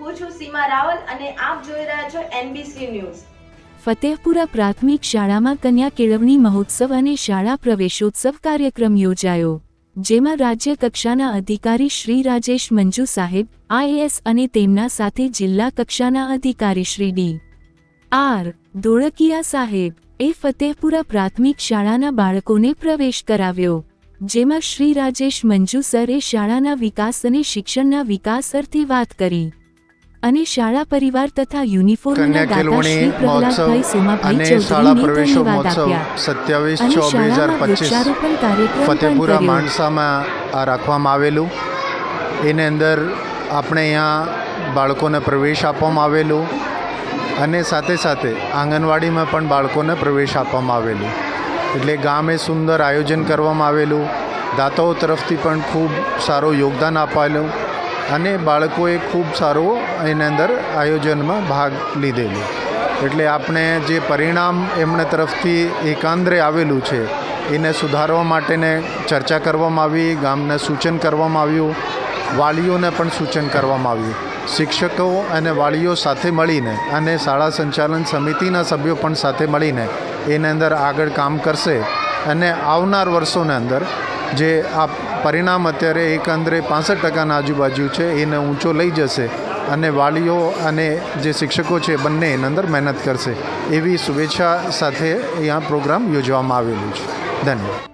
હું છું સીમા રાવલ અને આપ જોઈ રહ્યા છો એનબીસી ન્યૂઝ ફતેહપુરા પ્રાથમિક શાળામાં કન્યા કેળવણી મહોત્સવ અને શાળા પ્રવેશોત્સવ કાર્યક્રમ યોજાયો, જેમાં રાજ્ય કક્ષાના અધિકારી શ્રી રાજેશ મંજુ સાહેબ આઈએએસ અને તેમના સાથે જિલ્લા કક્ષાના અધિકારી શ્રી ડી. આર. ધોળકિયા સાહેબ એ ફતેહપુરા પ્રાથમિક શાળાના બાળકોને પ્રવેશ કરાવ્યો. જેમાં શ્રી રાજેશ મંજુ સરે શાળાના વિકાસ અને શિક્ષણના વિકાસ અર્થે વાત કરી. અને શાળા પરિવાર તથા મહોત્સવ અને શાળા પ્રવેશો મહોત્સવ સત્યાવીસ છ બે હજાર પચીસ ફતેપુરા માણસામાં આ રાખવામાં આવેલું. એની અંદર આપણે અહીંયા બાળકોને પ્રવેશ આપવામાં આવેલું. અને સાથે સાથે આંગણવાડીમાં પણ બાળકોને પ્રવેશ આપવામાં આવેલું. એટલે ગામે સુંદર આયોજન કરવામાં આવેલું. દાતાઓ તરફથી પણ ખૂબ સારું યોગદાન અપાયેલું અને બાળકોએ ખૂબ સારો એની અંદર આયોજનમાં ભાગ લીધેલો. એટલે આપણે જે પરિણામ એમણે તરફથી એકાંદરે આવેલું છે, એને સુધારવા માટેને ચર્ચા કરવામાં આવી, ગામને સૂચન કરવામાં આવ્યું, વાલીઓને પણ સૂચન કરવામાં આવ્યું. શિક્ષકો અને વાલીઓ સાથે મળીને અને શાળા સંચાલન સમિતિના સભ્યો પણ સાથે મળીને એની અંદર આગળ કામ કરશે અને આવનાર વર્ષોની અંદર જે આ પરિણામ અત્યારે એકંદરે પાસઠ ટકાના આજુબાજુ છે, એને ઊંચો લઈ જશે અને વાલીઓ અને જે શિક્ષકો છે બંને એની અંદર મહેનત કરશે. એવી શુભેચ્છા સાથે અહીંયા પ્રોગ્રામ યોજવામાં આવેલું છે. ધન્યવાદ.